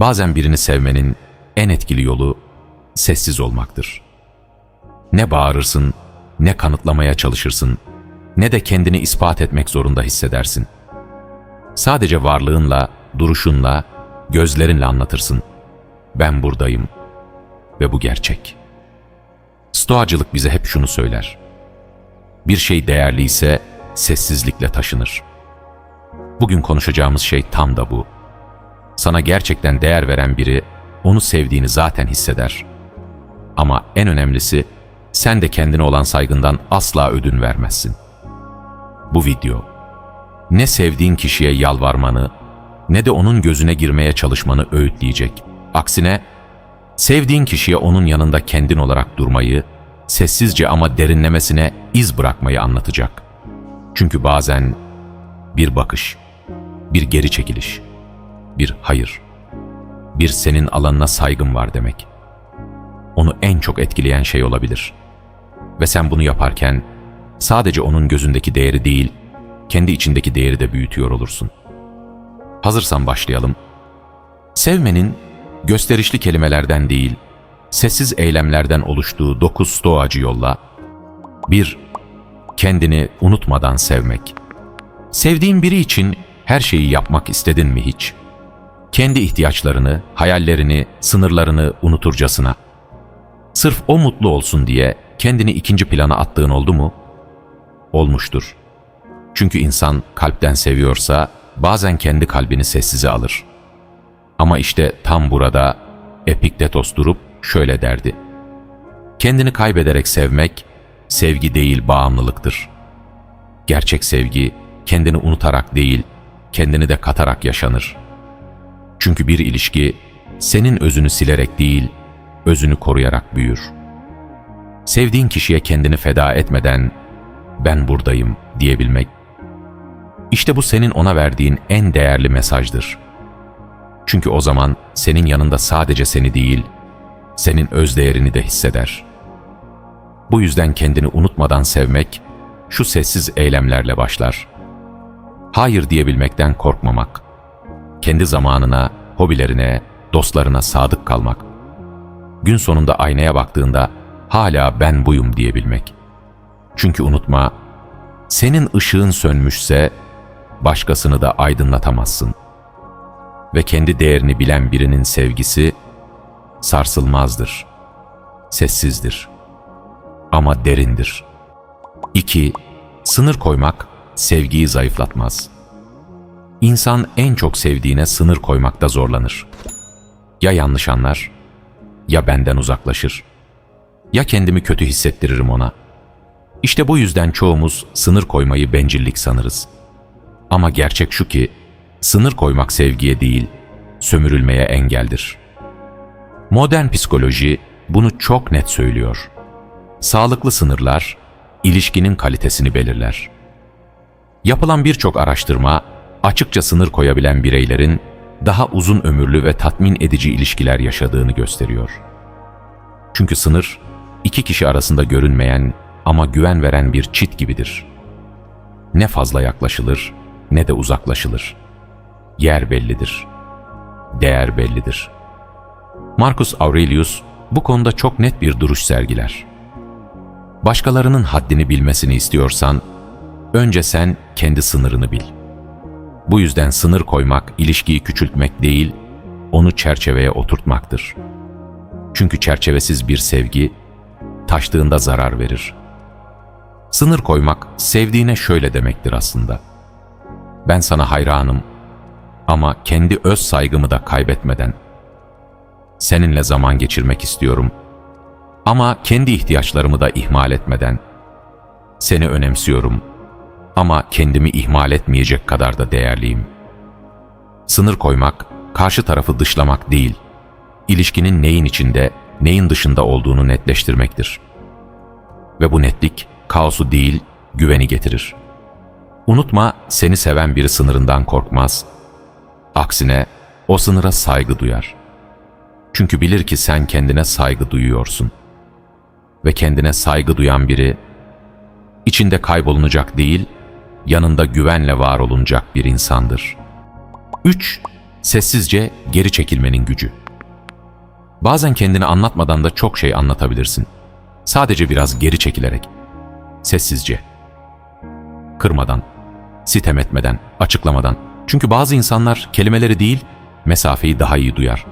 Bazen birini sevmenin en etkili yolu sessiz olmaktır. Ne bağırırsın, ne kanıtlamaya çalışırsın, ne de kendini ispat etmek zorunda hissedersin. Sadece varlığınla, duruşunla, gözlerinle anlatırsın. Ben buradayım ve bu gerçek. Stoacılık bize hep şunu söyler. Bir şey değerliyse sessizlikle taşınır. Bugün konuşacağımız şey tam da bu. Sana gerçekten değer veren biri onu sevdiğini zaten hisseder. Ama en önemlisi sen de kendine olan saygından asla ödün vermezsin. Bu video ne sevdiğin kişiye yalvarmanı ne de onun gözüne girmeye çalışmanı öğütleyecek. Aksine sevdiğin kişiye onun yanında kendin olarak durmayı, sessizce ama derinlemesine iz bırakmayı anlatacak. Çünkü bazen bir bakış, bir geri çekiliş, bir hayır, bir senin alanına saygım var demek. Onu en çok etkileyen şey olabilir. Ve sen bunu yaparken sadece onun gözündeki değeri değil, kendi içindeki değeri de büyütüyor olursun. Hazırsan başlayalım. Sevmenin gösterişli kelimelerden değil, sessiz eylemlerden oluştuğu dokuz stoacı yolla. 1. Kendini unutmadan sevmek. Sevdiğin biri için her şeyi yapmak istedin mi hiç? Kendi ihtiyaçlarını, hayallerini, sınırlarını unuturcasına. Sırf o mutlu olsun diye kendini ikinci plana attığın oldu mu? Olmuştur. Çünkü insan kalpten seviyorsa bazen kendi kalbini sessize alır. Ama işte tam burada Epiktetos durup şöyle derdi. Kendini kaybederek sevmek, sevgi değil bağımlılıktır. Gerçek sevgi, kendini unutarak değil, kendini de katarak yaşanır. Çünkü bir ilişki, senin özünü silerek değil, özünü koruyarak büyür. Sevdiğin kişiye kendini feda etmeden, ben buradayım diyebilmek, işte bu senin ona verdiğin en değerli mesajdır. Çünkü o zaman senin yanında sadece seni değil, senin öz değerini de hisseder. Bu yüzden kendini unutmadan sevmek, şu sessiz eylemlerle başlar. Hayır diyebilmekten korkmamak, kendi zamanına, hobilerine, dostlarına sadık kalmak, gün sonunda aynaya baktığında hala ben buyum diyebilmek. Çünkü unutma, senin ışığın sönmüşse başkasını da aydınlatamazsın. Ve kendi değerini bilen birinin sevgisi sarsılmazdır, sessizdir ama derindir. 2. Sınır koymak sevgiyi zayıflatmaz. İnsan en çok sevdiğine sınır koymakta zorlanır. Ya yanlış anlar, ya benden uzaklaşır, ya kendimi kötü hissettiririm ona. İşte bu yüzden çoğumuz sınır koymayı bencillik sanırız.'' Ama gerçek şu ki, sınır koymak sevgiye değil, sömürülmeye engeldir. Modern psikoloji bunu çok net söylüyor. Sağlıklı sınırlar, ilişkinin kalitesini belirler. Yapılan birçok araştırma, açıkça sınır koyabilen bireylerin daha uzun ömürlü ve tatmin edici ilişkiler yaşadığını gösteriyor. Çünkü sınır, iki kişi arasında görünmeyen ama güven veren bir çit gibidir. Ne fazla yaklaşılır, ne de uzaklaşılır. Yer bellidir. Değer bellidir. Marcus Aurelius bu konuda çok net bir duruş sergiler. Başkalarının haddini bilmesini istiyorsan, önce sen kendi sınırını bil. Bu yüzden sınır koymak, ilişkiyi küçültmek değil, onu çerçeveye oturtmaktır. Çünkü çerçevesiz bir sevgi, taştığında zarar verir. Sınır koymak, sevdiğine şöyle demektir aslında ben sana hayranım ama kendi öz saygımı da kaybetmeden. Seninle zaman geçirmek istiyorum ama kendi ihtiyaçlarımı da ihmal etmeden. Seni önemsiyorum ama kendimi ihmal etmeyecek kadar da değerliyim. Sınır koymak, karşı tarafı dışlamak değil, ilişkinin neyin içinde, neyin dışında olduğunu netleştirmektir. Ve bu netlik, kaosu değil, güveni getirir.'' Unutma seni seven biri sınırından korkmaz. Aksine o sınıra saygı duyar. Çünkü bilir ki sen kendine saygı duyuyorsun. Ve kendine saygı duyan biri, içinde kaybolunacak değil, yanında güvenle var olunacak bir insandır. 3. sessizce geri çekilmenin gücü. Bazen kendini anlatmadan da çok şey anlatabilirsin. Sadece biraz geri çekilerek. Sessizce. Kırmadan, sitem etmeden, açıklamadan. Çünkü bazı insanlar kelimeleri değil, mesafeyi daha iyi duyar.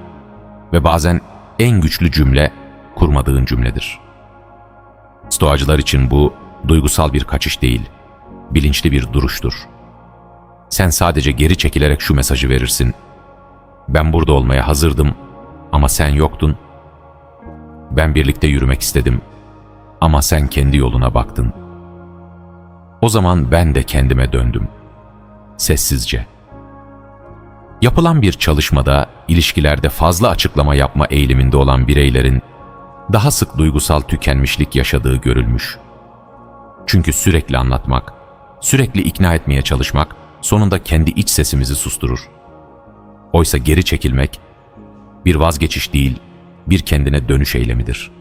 Ve bazen en güçlü cümle kurmadığın cümledir. Stoacılar için bu duygusal bir kaçış değil, bilinçli bir duruştur. Sen sadece geri çekilerek şu mesajı verirsin. Ben burada olmaya hazırdım ama sen yoktun. Ben birlikte yürümek istedim ama sen kendi yoluna baktın. O zaman ben de kendime döndüm. Sessizce. Yapılan bir çalışmada ilişkilerde fazla açıklama yapma eğiliminde olan bireylerin daha sık duygusal tükenmişlik yaşadığı görülmüş. Çünkü sürekli anlatmak, sürekli ikna etmeye çalışmak sonunda kendi iç sesimizi susturur. Oysa geri çekilmek bir vazgeçiş değil, bir kendine dönüş eylemidir.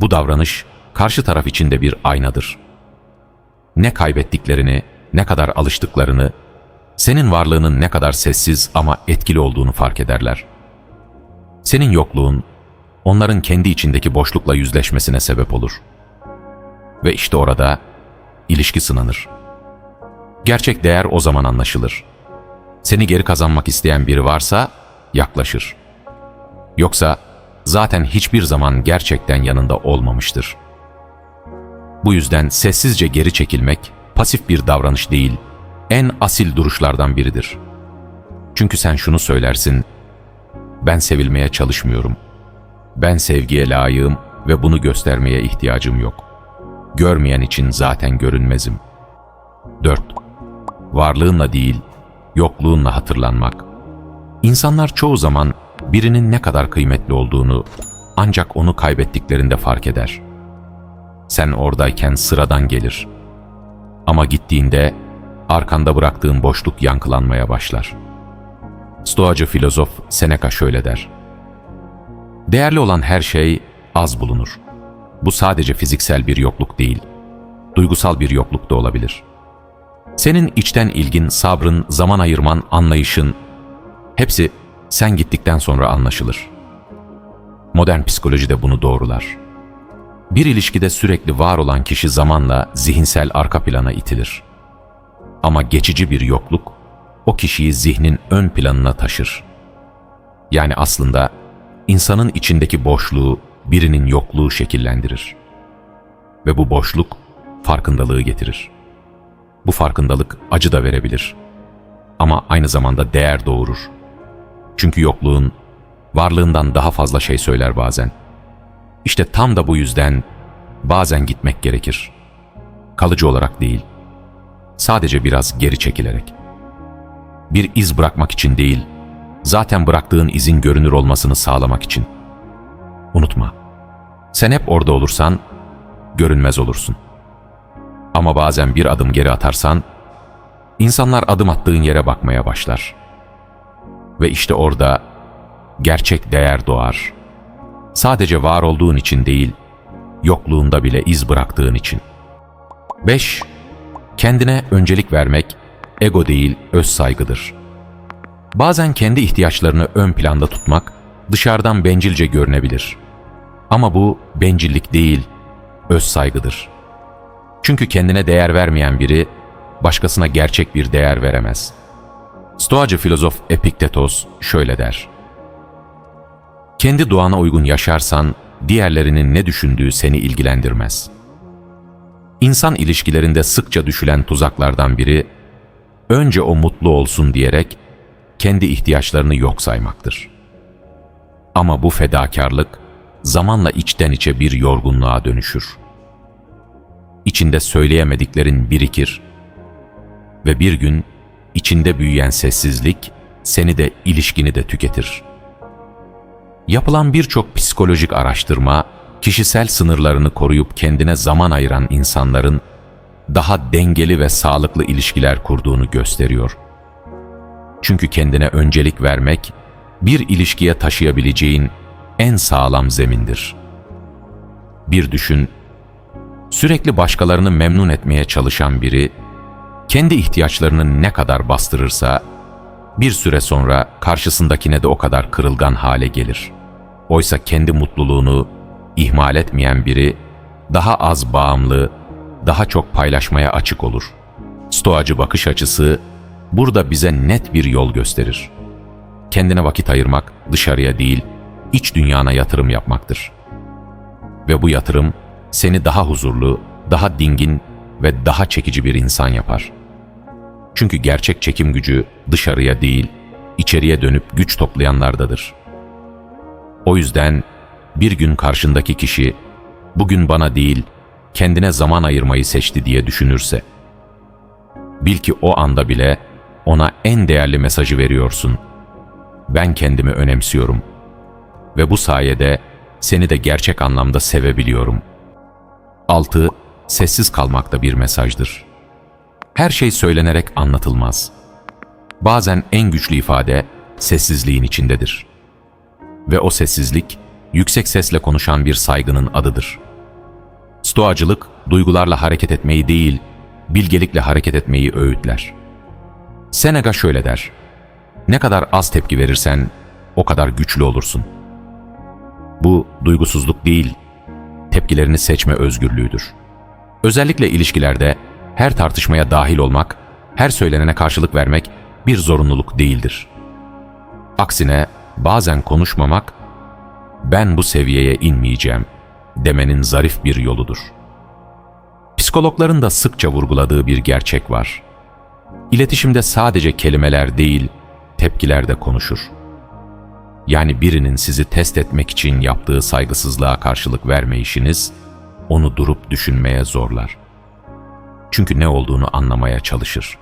Bu davranış karşı taraf için de bir aynadır. Ne kaybettiklerini, ne kadar alıştıklarını, senin varlığının ne kadar sessiz ama etkili olduğunu fark ederler. Senin yokluğun, onların kendi içindeki boşlukla yüzleşmesine sebep olur. Ve işte orada ilişki sınanır. Gerçek değer o zaman anlaşılır. Seni geri kazanmak isteyen biri varsa yaklaşır. Yoksa zaten hiçbir zaman gerçekten yanında olmamıştır. Bu yüzden sessizce geri çekilmek pasif bir davranış değil, en asil duruşlardan biridir. Çünkü sen şunu söylersin, ben sevilmeye çalışmıyorum. Ben sevgiye layığım ve bunu göstermeye ihtiyacım yok. Görmeyen için zaten görünmezim. 4. Varlığınla değil, yokluğunla hatırlanmak. İnsanlar çoğu zaman birinin ne kadar kıymetli olduğunu ancak onu kaybettiklerinde fark eder. Sen oradayken sıradan gelir. Ama gittiğinde arkanda bıraktığın boşluk yankılanmaya başlar. Stoacı filozof Seneca şöyle der. Değerli olan her şey az bulunur. Bu sadece fiziksel bir yokluk değil, duygusal bir yokluk da olabilir. Senin içten ilgin, sabrın, zaman ayırman, anlayışın, hepsi sen gittikten sonra anlaşılır. Modern psikoloji de bunu doğrular. Bir ilişkide sürekli var olan kişi zamanla zihinsel arka plana itilir. Ama geçici bir yokluk, o kişiyi zihnin ön planına taşır. Yani aslında insanın içindeki boşluğu, birinin yokluğu şekillendirir. Ve bu boşluk farkındalığı getirir. Bu farkındalık acı da verebilir. Ama aynı zamanda değer doğurur. Çünkü yokluğun varlığından daha fazla şey söyler bazen. İşte tam da bu yüzden bazen gitmek gerekir. Kalıcı olarak değil, sadece biraz geri çekilerek. Bir iz bırakmak için değil, zaten bıraktığın izin görünür olmasını sağlamak için. Unutma, sen hep orada olursan görünmez olursun. Ama bazen bir adım geri atarsan, insanlar adım attığın yere bakmaya başlar. Ve işte orada gerçek değer doğar. Sadece var olduğun için değil, yokluğunda bile iz bıraktığın için. 5. Kendine öncelik vermek, ego değil öz saygıdır. Bazen kendi ihtiyaçlarını ön planda tutmak, dışarıdan bencilce görünebilir. Ama bu bencillik değil, öz saygıdır. Çünkü kendine değer vermeyen biri, başkasına gerçek bir değer veremez. Stoacı filozof Epiktetos şöyle der. Kendi doğana uygun yaşarsan, diğerlerinin ne düşündüğü seni ilgilendirmez. İnsan ilişkilerinde sıkça düşülen tuzaklardan biri, önce o mutlu olsun diyerek kendi ihtiyaçlarını yok saymaktır. Ama bu fedakarlık zamanla içten içe bir yorgunluğa dönüşür. İçinde söyleyemediklerin birikir ve bir gün içinde büyüyen sessizlik seni de ilişkini de tüketir. Yapılan birçok psikolojik araştırma, kişisel sınırlarını koruyup kendine zaman ayıran insanların daha dengeli ve sağlıklı ilişkiler kurduğunu gösteriyor. Çünkü kendine öncelik vermek, bir ilişkiye taşıyabileceğin en sağlam zemindir. Bir düşün, sürekli başkalarını memnun etmeye çalışan biri, kendi ihtiyaçlarını ne kadar bastırırsa, bir süre sonra karşısındakine de o kadar kırılgan hale gelir. Oysa kendi mutluluğunu ihmal etmeyen biri daha az bağımlı, daha çok paylaşmaya açık olur. Stoacı bakış açısı burada bize net bir yol gösterir. Kendine vakit ayırmak dışarıya değil, iç dünyana yatırım yapmaktır. Ve bu yatırım seni daha huzurlu, daha dingin ve daha çekici bir insan yapar. Çünkü gerçek çekim gücü dışarıya değil, içeriye dönüp güç toplayanlardadır. O yüzden bir gün karşındaki kişi bugün bana değil, kendine zaman ayırmayı seçti diye düşünürse, bil ki o anda bile ona en değerli mesajı veriyorsun. Ben kendimi önemsiyorum ve bu sayede seni de gerçek anlamda sevebiliyorum. 6. Sessiz kalmak da bir mesajdır. Her şey söylenerek anlatılmaz. Bazen en güçlü ifade sessizliğin içindedir. Ve o sessizlik, yüksek sesle konuşan bir saygının adıdır. Stoacılık, duygularla hareket etmeyi değil, bilgelikle hareket etmeyi öğütler. Seneca şöyle der, ne kadar az tepki verirsen, o kadar güçlü olursun. Bu, duygusuzluk değil, tepkilerini seçme özgürlüğüdür. Özellikle ilişkilerde her tartışmaya dahil olmak, her söylenene karşılık vermek bir zorunluluk değildir. Aksine bazen konuşmamak, ben bu seviyeye inmeyeceğim demenin zarif bir yoludur. Psikologların da sıkça vurguladığı bir gerçek var. İletişimde sadece kelimeler değil, tepkiler de konuşur. Yani birinin sizi test etmek için yaptığı saygısızlığa karşılık vermeyişiniz, onu durup düşünmeye zorlar. Çünkü ne olduğunu anlamaya çalışır.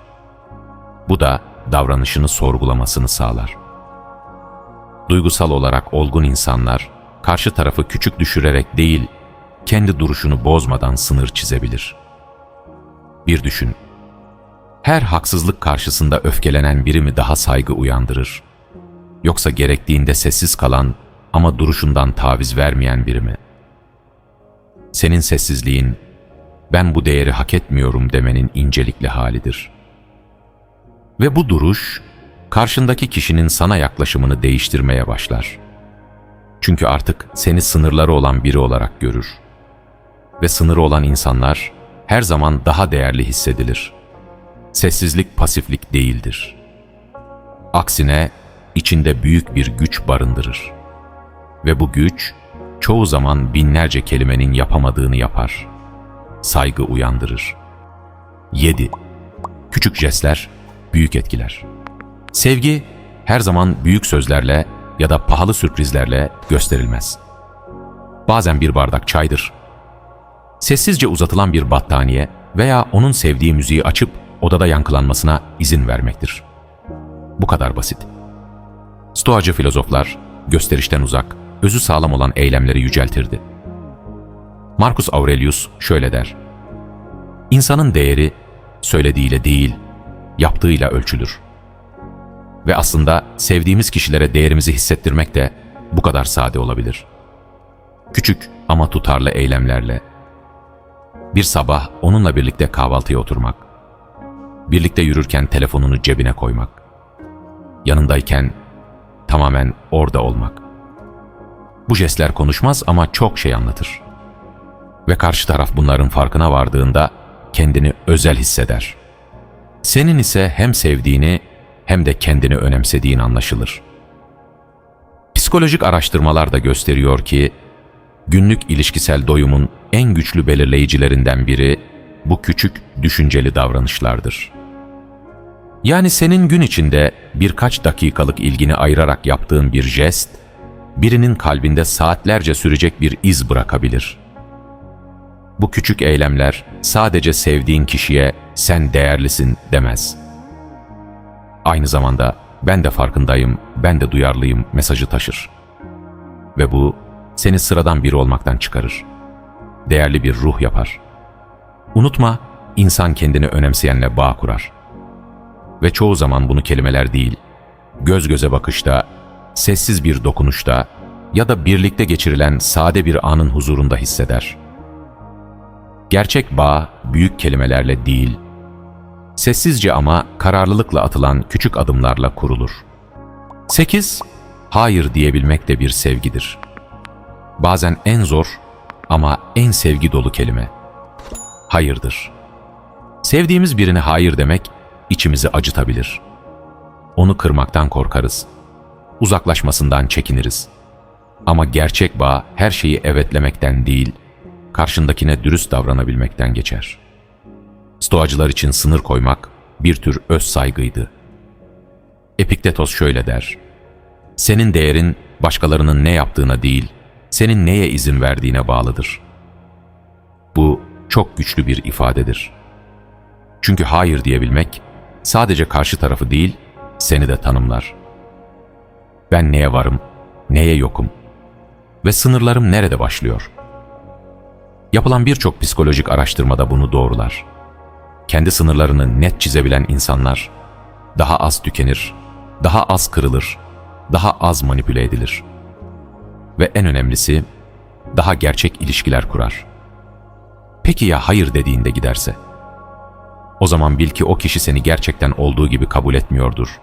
Bu da davranışını sorgulamasını sağlar. Duygusal olarak olgun insanlar, karşı tarafı küçük düşürerek değil, kendi duruşunu bozmadan sınır çizebilir. Bir düşün, her haksızlık karşısında öfkelenen biri mi daha saygı uyandırır? Yoksa gerektiğinde sessiz kalan ama duruşundan taviz vermeyen biri mi? Senin sessizliğin, ben bu değeri hak etmiyorum demenin incelikli halidir. Ve bu duruş, karşındaki kişinin sana yaklaşımını değiştirmeye başlar. Çünkü artık seni sınırları olan biri olarak görür. Ve sınırı olan insanlar her zaman daha değerli hissedilir. Sessizlik pasiflik değildir. Aksine içinde büyük bir güç barındırır. Ve bu güç çoğu zaman binlerce kelimenin yapamadığını yapar. Saygı uyandırır. 7. Küçük jestler, büyük etkiler. Sevgi her zaman büyük sözlerle ya da pahalı sürprizlerle gösterilmez. Bazen bir bardak çaydır. Sessizce uzatılan bir battaniye veya onun sevdiği müziği açıp odada yankılanmasına izin vermektir. Bu kadar basit. Stoacı filozoflar gösterişten uzak, özü sağlam olan eylemleri yüceltirdi. Marcus Aurelius şöyle der. İnsanın değeri söylediğiyle değil, yaptığıyla ölçülür. Ve aslında sevdiğimiz kişilere değerimizi hissettirmek de bu kadar sade olabilir. Küçük ama tutarlı eylemlerle. Bir sabah onunla birlikte kahvaltıya oturmak. Birlikte yürürken telefonunu cebine koymak. Yanındayken tamamen orada olmak. Bu jestler konuşmaz ama çok şey anlatır. Ve karşı taraf bunların farkına vardığında kendini özel hisseder. Senin ise hem sevdiğini hem de kendini önemsediğin anlaşılır. Psikolojik araştırmalar da gösteriyor ki, günlük ilişkisel doyumun en güçlü belirleyicilerinden biri bu küçük düşünceli davranışlardır. Yani senin gün içinde birkaç dakikalık ilgini ayırarak yaptığın bir jest, birinin kalbinde saatlerce sürecek bir iz bırakabilir. Bu küçük eylemler sadece sevdiğin kişiye sen değerlisin demez. Aynı zamanda ben de farkındayım, ben de duyarlıyım mesajı taşır. Ve bu seni sıradan biri olmaktan çıkarır. Değerli bir ruh yapar. Unutma, insan kendini önemseyenle bağ kurar. Ve çoğu zaman bunu kelimeler değil, göz göze bakışta, sessiz bir dokunuşta ya da birlikte geçirilen sade bir anın huzurunda hisseder. Gerçek bağ büyük kelimelerle değil, sessizce ama kararlılıkla atılan küçük adımlarla kurulur. 8. Hayır diyebilmek de bir sevgidir. Bazen en zor ama en sevgi dolu kelime. Hayırdır. Sevdiğimiz birine hayır demek içimizi acıtabilir. Onu kırmaktan korkarız. Uzaklaşmasından çekiniriz. Ama gerçek bağ her şeyi evetlemekten değil, karşındakine dürüst davranabilmekten geçer. Stoacılar için sınır koymak bir tür öz saygıydı. Epiktetos şöyle der. Senin değerin başkalarının ne yaptığına değil, senin neye izin verdiğine bağlıdır. Bu çok güçlü bir ifadedir. Çünkü hayır diyebilmek sadece karşı tarafı değil, seni de tanımlar. Ben neye varım, neye yokum ve sınırlarım nerede başlıyor? Yapılan birçok psikolojik araştırmada bunu doğrular. Kendi sınırlarını net çizebilen insanlar daha az tükenir, daha az kırılır, daha az manipüle edilir. Ve en önemlisi daha gerçek ilişkiler kurar. Peki ya hayır dediğinde giderse? O zaman bil ki o kişi seni gerçekten olduğu gibi kabul etmiyordur.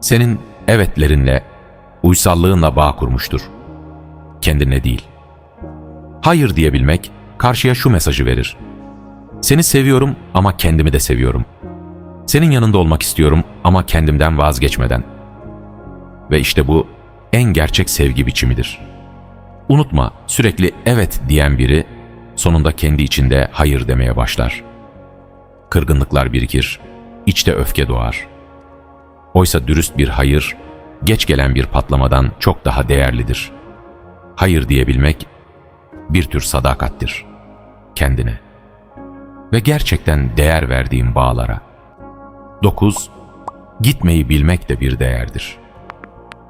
Senin evetlerinle, uysallığınla bağ kurmuştur. Kendine değil. Hayır diyebilmek karşıya şu mesajı verir. Seni seviyorum ama kendimi de seviyorum. Senin yanında olmak istiyorum ama kendimden vazgeçmeden. Ve işte bu en gerçek sevgi biçimidir. Unutma sürekli evet diyen biri sonunda kendi içinde hayır demeye başlar. Kırgınlıklar birikir, içte öfke doğar. Oysa dürüst bir hayır, geç gelen bir patlamadan çok daha değerlidir. Hayır diyebilmek bir tür sadakattir. Kendine ve gerçekten değer verdiğim bağlara. 9. Gitmeyi bilmek de bir değerdir.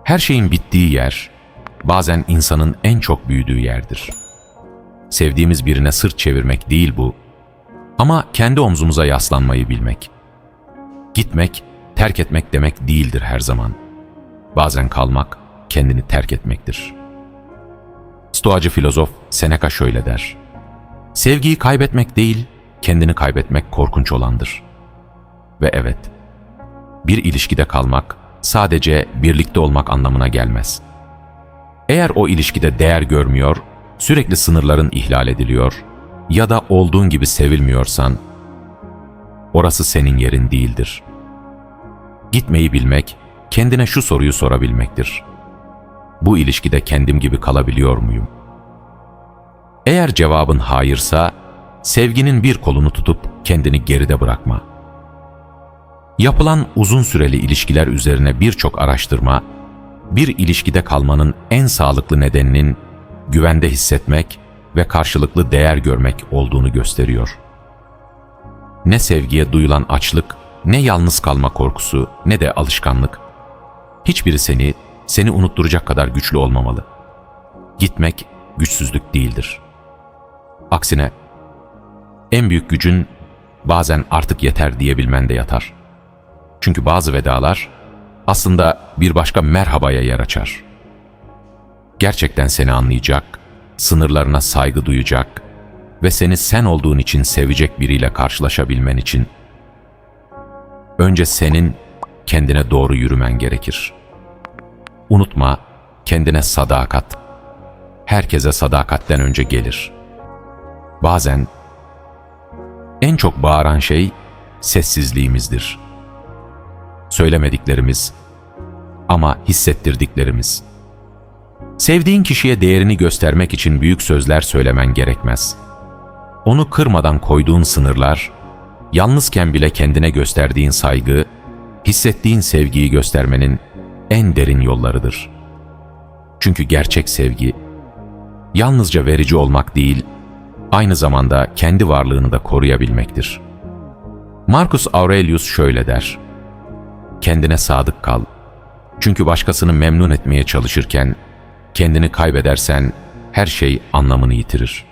Her şeyin bittiği yer, bazen insanın en çok büyüdüğü yerdir. Sevdiğimiz birine sırt çevirmek değil bu, ama kendi omzumuza yaslanmayı bilmek. Gitmek, terk etmek demek değildir her zaman. Bazen kalmak, kendini terk etmektir. Stoacı filozof Seneca şöyle der. Sevgiyi kaybetmek değil, kendini kaybetmek korkunç olandır. Ve evet, bir ilişkide kalmak sadece birlikte olmak anlamına gelmez. Eğer o ilişkide değer görmüyor, sürekli sınırların ihlal ediliyor ya da olduğun gibi sevilmiyorsan, orası senin yerin değildir. Gitmeyi bilmek, kendine şu soruyu sorabilmektir. Bu ilişkide kendim gibi kalabiliyor muyum? Eğer cevabın hayırsa, sevginin bir kolunu tutup kendini geride bırakma. Yapılan uzun süreli ilişkiler üzerine birçok araştırma, bir ilişkide kalmanın en sağlıklı nedeninin güvende hissetmek ve karşılıklı değer görmek olduğunu gösteriyor. Ne sevgiye duyulan açlık, ne yalnız kalma korkusu, ne de alışkanlık. Hiçbiri seni, seni unutturacak kadar güçlü olmamalı. Gitmek güçsüzlük değildir. Aksine en büyük gücün bazen artık yeter diyebilmende yatar. Çünkü bazı vedalar aslında bir başka merhabaya yer açar. Gerçekten seni anlayacak, sınırlarına saygı duyacak ve seni sen olduğun için sevecek biriyle karşılaşabilmen için önce senin kendine doğru yürümen gerekir. Unutma, kendine sadakat, herkese sadakatten önce gelir. Bazen en çok bağıran şey sessizliğimizdir. Söylemediklerimiz ama hissettirdiklerimiz. Sevdiğin kişiye değerini göstermek için büyük sözler söylemen gerekmez. Onu kırmadan koyduğun sınırlar, yalnızken bile kendine gösterdiğin saygı, hissettiğin sevgiyi göstermenin en derin yollarıdır. Çünkü gerçek sevgi, yalnızca verici olmak değil, aynı zamanda kendi varlığını da koruyabilmektir. Marcus Aurelius şöyle der, Kendine sadık kal. Çünkü başkasını memnun etmeye çalışırken, kendini kaybedersen her şey anlamını yitirir.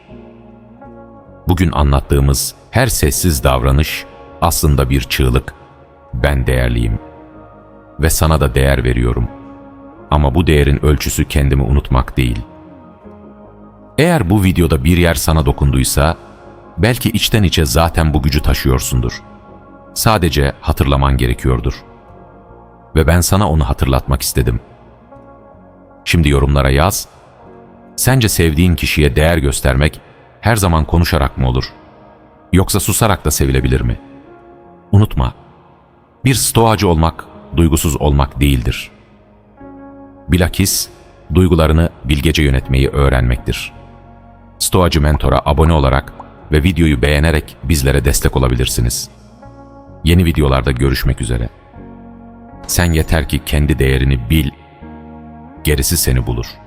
Bugün anlattığımız her sessiz davranış aslında bir çığlık. Ben değerliyim ve sana da değer veriyorum. Ama bu değerin ölçüsü kendimi unutmak değil. Eğer bu videoda bir yer sana dokunduysa, belki içten içe zaten bu gücü taşıyorsundur. Sadece hatırlaman gerekiyordur. Ve ben sana onu hatırlatmak istedim. Şimdi yorumlara yaz. Sence sevdiğin kişiye değer göstermek her zaman konuşarak mı olur? Yoksa susarak da sevilebilir mi? Unutma, bir stoacı olmak, duygusuz olmak değildir. Bilakis, duygularını bilgece yönetmeyi öğrenmektir. Stoacı Mentor'a abone olarak ve videoyu beğenerek bizlere destek olabilirsiniz. Yeni videolarda görüşmek üzere. Sen yeter ki kendi değerini bil, gerisi seni bulur.''